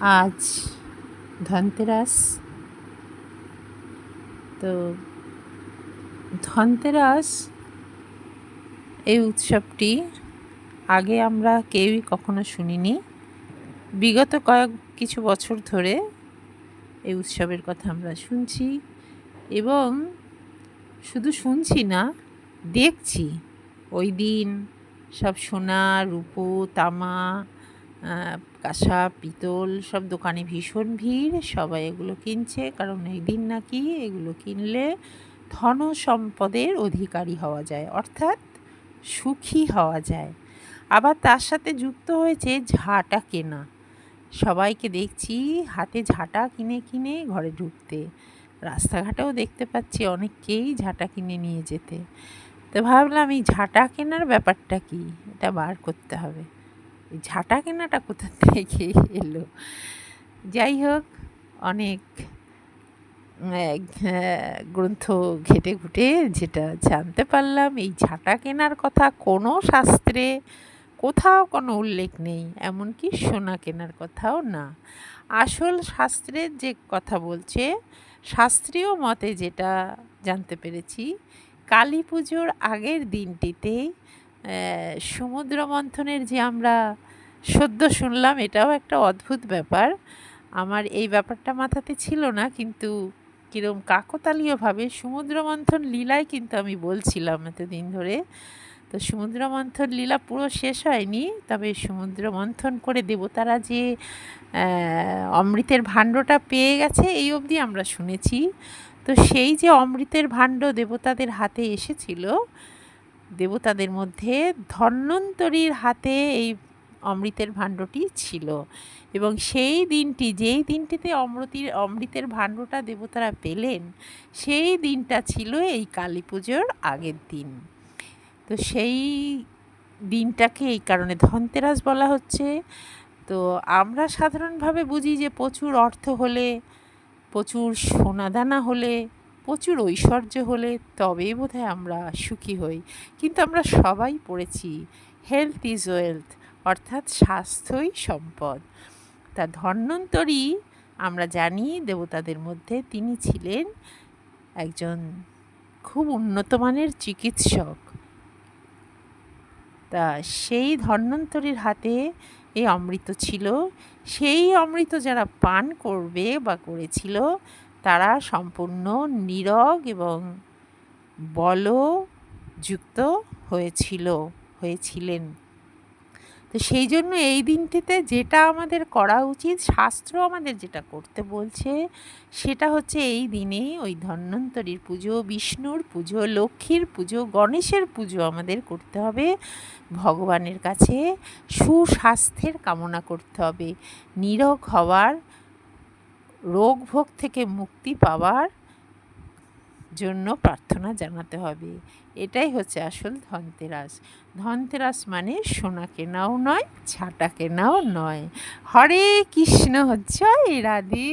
আজ ধনতেরাস। তো ধনতেরাস, এই উৎসবটি আগে আমরা কেউই কখনো শুনিনি। বিগত কয়েক কিছু বছর ধরে এই উৎসবের কথা আমরা শুনছি এবং শুধু শুনছি না, দেখছি। ওই দিন সব সোনা, রূপো, তামা কাঁসা, পিতল, সব দোকানে ভীষণ ভিড়। সবাই এগুলো কিনছে, কারণ এই দিন নাকি এগুলো কিনলে ধন সম্পদের অধিকারী হওয়া যায়, অর্থাৎ সুখী হওয়া যায়। আবার তার সাথে যুক্ত হয়েছে ঝাঁটা কেনা। সবাইকে দেখছি হাতে ঝাঁটা কিনে কিনে ঘরে ঢুকতে। রাস্তাঘাটেও দেখতে পাচ্ছি অনেককেই ঝাঁটা কিনে নিয়ে যেতে। তো ভাবলাম এই ঝাঁটা কেনার ব্যাপারটা কি? এটা বার করতে হবে। ঝাঁটা কেনাটা কোথা থেকে এলো? যাই হোক, অনেক গ্রন্থ ঘেটে ঘুটে যেটা জানতে পারলাম, এই ঝাঁটা কেনার কথা কোনো শাস্ত্রে কোথাও কোনো উল্লেখ নেই, এমনকি সোনা কেনার কথাও না। আসল শাস্ত্রের যে কথা বলছে, শাস্ত্রীয় মতে যেটা জানতে পেরেছি, কালী পুজোর আগের দিনটিতে সমুদ্র মন্থনের যে আমরা সদ্য শুনলাম, এটাও একটা অদ্ভুত ব্যাপার। আমার এই ব্যাপারটা মাথাতে ছিল না, কিন্তু কীরকম কাকতালীয়ভাবে সমুদ্র মন্থন লীলায় কিন্তু আমি বলছিলাম এতদিন ধরে। তো সমুদ্র মন্থন লীলা পুরো শেষ হয়নি, তবে সমুদ্র মন্থন করে দেবতারা যে অমৃতের ভাণ্ডটা পেয়ে গেছে, এই অবধি আমরা শুনেছি। তো সেই যে অমৃতের ভাণ্ড দেবতাদের হাতে এসেছিল, দেবতাদের মধ্যে ধন্বন্তরীর হাতে এই অমৃতের ভাণ্ডটি ছিল। এবং সেই দিনটি, যেই দিনটিতে অমৃতির, অমৃতের ভাণ্ডটা দেবতারা পেলেন, সেই দিনটা ছিল এই কালী পুজোর আগের দিন। তো সেই দিনটাকে এই কারণে ধনতেরাস বলা হচ্ছে। তো আমরা সাধারণভাবে বুঝি যে প্রচুর অর্থ হলে, প্রচুর সোনাদানা হলে, প্রচুর ঐশ্বর্য হলে তবেই বোধহয় আমরা সুখী হই। কিন্তু আমরা সবাই পড়েছি হেলথ ইজ ওয়েলথ অর্থাৎ স্বাস্থ্যই সম্পদ। তা ধন্বন্তরী আমরা জানি দেবতাদের মধ্যে তিনি ছিলেন একজন খুব উন্নতমানের চিকিৎসক। তা সেই ধন্বন্তরীর হাতে এই অমৃত ছিল। সেই অমৃত যারা পান করবে বা করেছিল, তারা সম্পূর্ণ নীরব এবং বলযুক্ত হয়েছিল, হয়েছিলেন। তো সেই জন্য এই দিনটিতে যেটা আমাদের করা উচিত, শাস্ত্র আমাদের যেটা করতে বলছে, সেটা হচ্ছে এই দিনে ওই ধন্বন্তরীর পুজো, বিষ্ণুর পুজো, লক্ষ্মীর পুজো, গণেশের পুজো আমাদের করতে হবে। ভগবানের কাছে সুস্বাস্থ্যের কামনা করতে হবে। নিরোগ হওয়ার রোগ ভোগ থেকে মুক্তি পাওয়ার জন্য প্রার্থনা জানাতে হবে। এটাই হচ্ছে আসল ধনতেরাস। ধনতেরাস মানে সোনা কেনাও নয়, ছাটা কেনাও নয়। হরে কৃষ্ণ হচ্ছে রাধে।